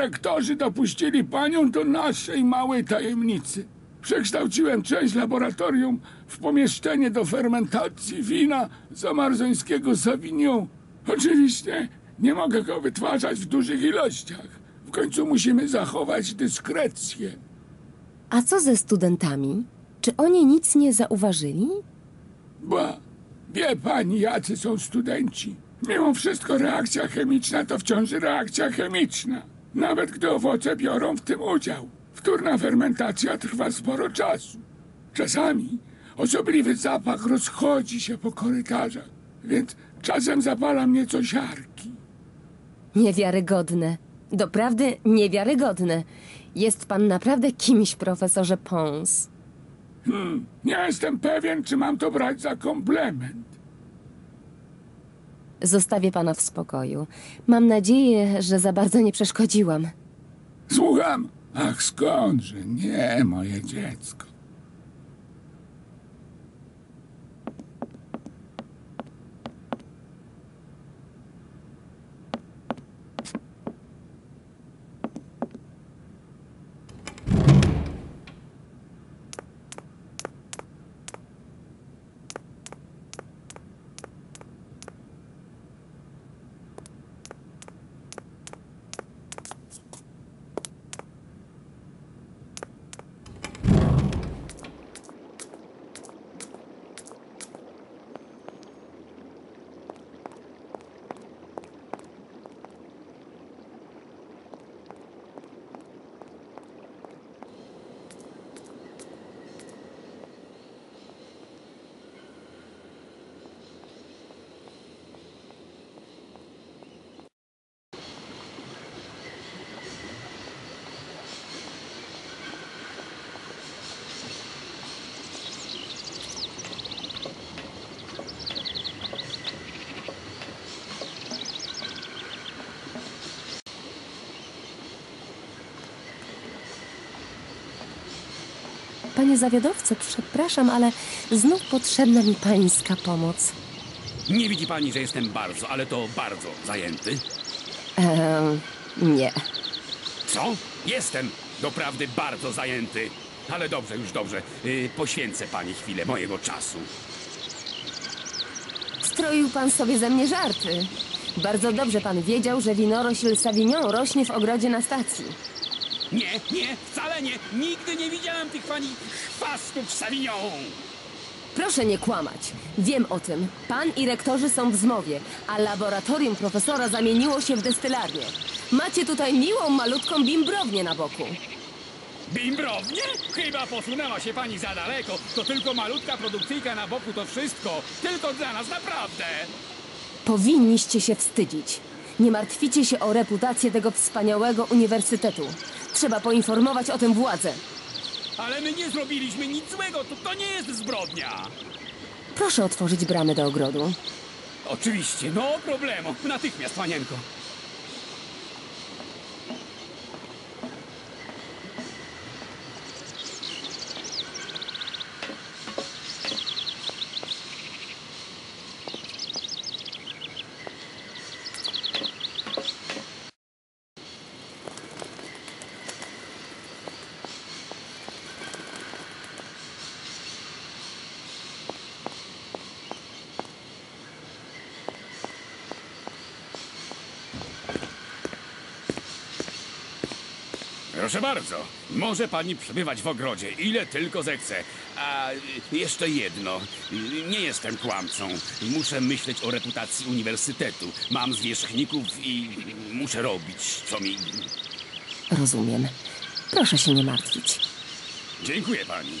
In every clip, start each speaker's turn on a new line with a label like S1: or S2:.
S1: rektorzy dopuścili panią do naszej małej tajemnicy. Przekształciłem część laboratorium w pomieszczenie do fermentacji wina zamarzońskiego Savignon. Oczywiście nie mogę go wytwarzać w dużych ilościach. W końcu musimy zachować dyskrecję.
S2: A co ze studentami? Czy oni nic nie zauważyli?
S1: Ba, wie pani, jacy są studenci. Mimo wszystko reakcja chemiczna to wciąż reakcja chemiczna. Nawet gdy owoce biorą w tym udział. Wtórna fermentacja trwa sporo czasu. Czasami osobliwy zapach rozchodzi się po korytarzach, więc czasem zapala mnie coś siarki.
S2: Niewiarygodne. Doprawdy niewiarygodne. Jest pan naprawdę kimś, profesorze Pons.
S1: Nie jestem pewien, czy mam to brać za komplement.
S2: Zostawię pana w spokoju. Mam nadzieję, że za bardzo nie przeszkodziłam.
S1: Słucham? Ach, skądże? Nie, moje dziecko.
S2: Panie zawiadowco, przepraszam, ale znów potrzebna mi pańska pomoc.
S3: Nie widzi pani, że jestem bardzo, ale to bardzo zajęty?
S2: Ehm, nie.
S3: Co? Jestem doprawdy bardzo zajęty. Ale dobrze, już dobrze. Yy, poświęcę pani chwilę mojego czasu.
S2: Stroił pan sobie ze mnie żarty. Bardzo dobrze pan wiedział, że winorośl Savignon rośnie w ogrodzie na stacji.
S3: Nie, nie, wcale Nigdy nie widziałem tych pani chwastów Savignon.
S2: Proszę nie kłamać. Wiem o tym. Pan i rektorzy są w zmowie, a laboratorium profesora zamieniło się w destylarnię. Macie tutaj miłą, malutką bimbrownię na boku.
S3: Bimbrownie? Chyba posunęła się pani za daleko. To tylko malutka produkcyjka na boku to wszystko. Tylko dla nas naprawdę.
S2: Powinniście się wstydzić. Nie martwicie się o reputację tego wspaniałego uniwersytetu. Trzeba poinformować o tym władzę.
S3: Ale my nie zrobiliśmy nic złego. To, to nie jest zbrodnia.
S2: Proszę otworzyć bramę do ogrodu.
S3: Oczywiście, no problemu. Natychmiast, panienko. Proszę bardzo, może pani przebywać w ogrodzie, ile tylko zechce. A jeszcze jedno, nie jestem kłamcą. Muszę myśleć o reputacji uniwersytetu. Mam zwierzchników i muszę robić, co mi...
S2: Rozumiem. Proszę się nie martwić.
S3: Dziękuję pani.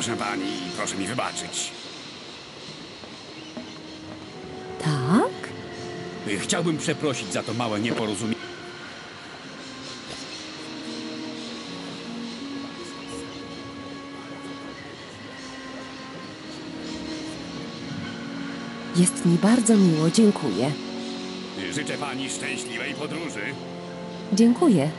S3: Proszę pani, proszę mi wybaczyć.
S2: Tak?
S3: Y, Chciałbym przeprosić za to małe nieporozumienie.
S2: Jest mi bardzo miło, dziękuję.
S3: Y, Życzę pani szczęśliwej podróży.
S2: Dziękuję.